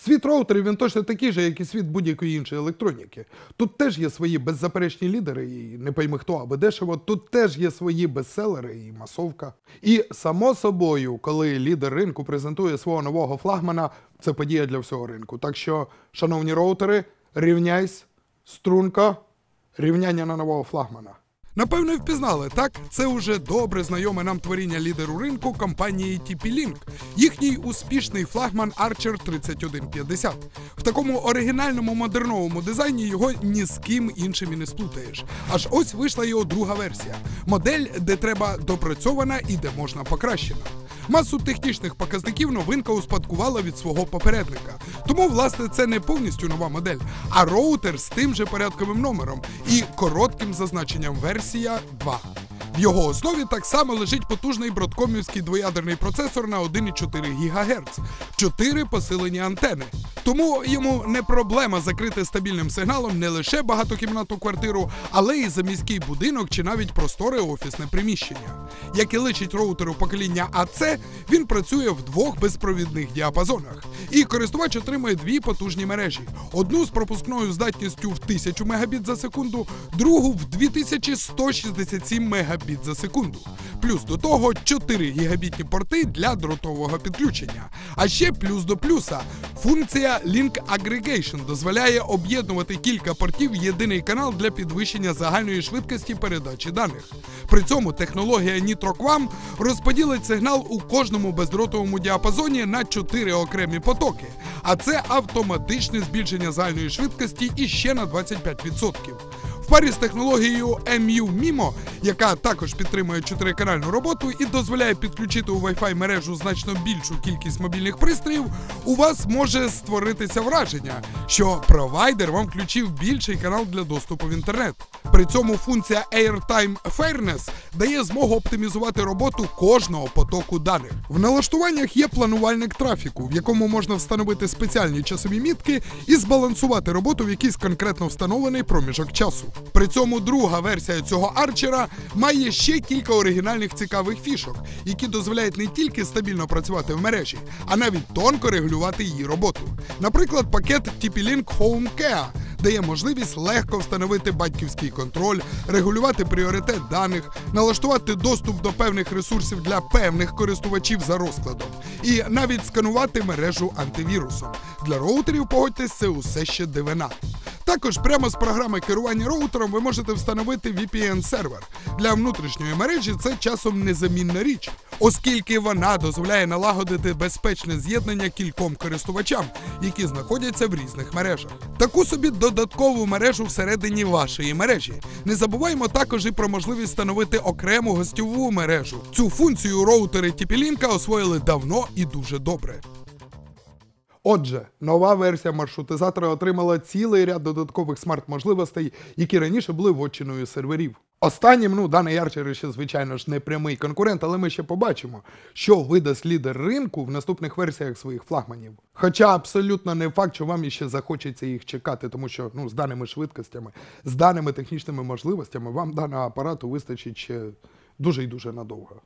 Світ роутерів він точно такий же, як і світ будь-якої іншої електроніки. Тут теж є свої беззаперечні лідери, і не пойми хто, аби дешево. Тут теж є свої бестселери і масовка. І само собою, коли лідер ринку презентує свого нового флагмана, це подія для всього ринку. Так що, шановні роутери, рівняйсь, струнка, рівняння на нового флагмана. Напевно, впізнали, так? Це уже добре знайоме нам творіння лідеру ринку компанії TP-Link. Їхній успішний флагман Archer 3150. В такому оригінальному модерновому дизайні його ні з ким іншим і не сплутаєш. Аж ось вийшла його друга версія. Модель, де треба допрацьована і де можна покращена. Масу технічних показників новинка успадкувала від свого попередника. Тому, власне, це не повністю нова модель, а роутер з тим же порядковим номером і коротким зазначенням версія 2. В його основі так само лежить потужний бродкомівський двоядерний процесор на 1,4 ГГц, 4 посилені антени. Тому йому не проблема закрити стабільним сигналом не лише багатокімнатну квартиру, але й заміський будинок чи навіть просторе офісне приміщення. Як і личить роутеру покоління АЦ, він працює в двох безпровідних діапазонах. І користувач отримує дві потужні мережі: одну з пропускною здатністю в 1000 Мбіт за секунду, другу в 2167 Мбіт за секунду. Плюс до того 4 гігабітні порти для дротового підключення. А ще плюс до плюса. Функція Link Aggregation дозволяє об'єднувати кілька портів в єдиний канал для підвищення загальної швидкості передачі даних. При цьому технологія NitroQuam розподілить сигнал у кожному бездротовому діапазоні на 4 окремі потоки, а це автоматичне збільшення загальної швидкості іще на 25%. Парі з технологією MU MIMO, яка також підтримує чотириканальну роботу і дозволяє підключити у Wi-Fi мережу значно більшу кількість мобільних пристроїв, у вас може створитися враження, що провайдер вам включив більший канал для доступу в інтернет. При цьому функція Airtime Fairness дає змогу оптимізувати роботу кожного потоку даних. В налаштуваннях є планувальник трафіку, в якому можна встановити спеціальні часові мітки і збалансувати роботу в якийсь конкретно встановлений проміжок часу. При цьому друга версія цього арчера має ще кілька оригінальних цікавих фішок, які дозволяють не тільки стабільно працювати в мережі, а навіть тонко регулювати її роботу. Наприклад, пакет TP-Link Home дає можливість легко встановити батьківський контроль, регулювати пріоритет даних, налаштувати доступ до певних ресурсів для певних користувачів за розкладом, і навіть сканувати мережу антивірусом. Для роутерів погодьтесь, це усе ще дивина. Також прямо з програми керування роутером ви можете встановити VPN-сервер. Для внутрішньої мережі це часом незамінна річ, оскільки вона дозволяє налагодити безпечне з'єднання кільком користувачам, які знаходяться в різних мережах. Таку собі додаткову мережу всередині вашої мережі. Не забуваємо також і про можливість встановити окрему гостьову мережу. Цю функцію роутери TP-Link освоїли давно і дуже добре. Отже, нова версія маршрутизатора отримала цілий ряд додаткових смарт-можливостей, які раніше були вотчиною серверів. Останнім, ну, даний Арчер ще, звичайно ж, не прямий конкурент, але ми ще побачимо, що видасть лідер ринку в наступних версіях своїх флагманів. Хоча абсолютно не факт, що вам іще захочеться їх чекати, тому що ну, з даними швидкостями, з даними технічними можливостями, вам даного апарату вистачить ще дуже і дуже надовго.